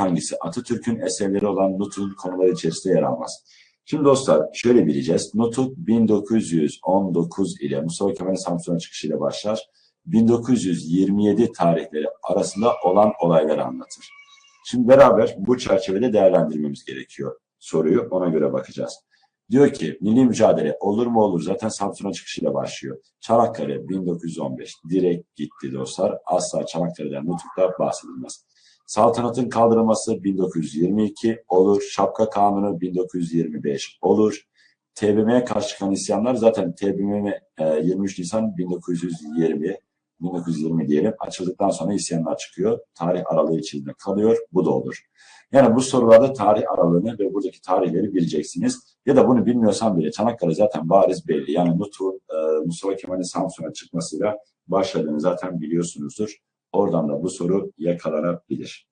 hangisi Atatürk'ün eserleri olan Nutuk'un konuları içerisinde yer almaz? Şimdi dostlar şöyle bileceğiz. Nutuk 1919 ile Mustafa Kemal'in Samsun'a çıkışıyla başlar. 1927 tarihleri arasında olan olayları anlatır. Şimdi beraber bu çerçevede değerlendirmemiz gerekiyor soruyu. Ona göre bakacağız. Diyor ki milli mücadele olur mu olur zaten Samsun'a çıkışıyla başlıyor. Çanakkale 1915 direkt gitti dostlar. Asla Çanakkale'den nutukta bahsedilmez. Saltanatın kaldırılması 1922 olur. Şapka Kanunu 1925 olur. TBMM'ye karşı çıkan isyanlar zaten TBMM e, 23 Nisan 1920 1920 diyelim açıldıktan sonra isyanlar çıkıyor. Tarih aralığı içinde kalıyor. Bu da olur. Yani bu sorularda tarih aralığını ve buradaki tarihleri bileceksiniz. Ya da bunu bilmiyorsan bile Çanakkale zaten bariz belli. Yani Nutuk'un e, Mustafa Kemal'in Samsun'a çıkmasıyla başladığını zaten biliyorsunuzdur. Oradan da bu soru yakalanabilir.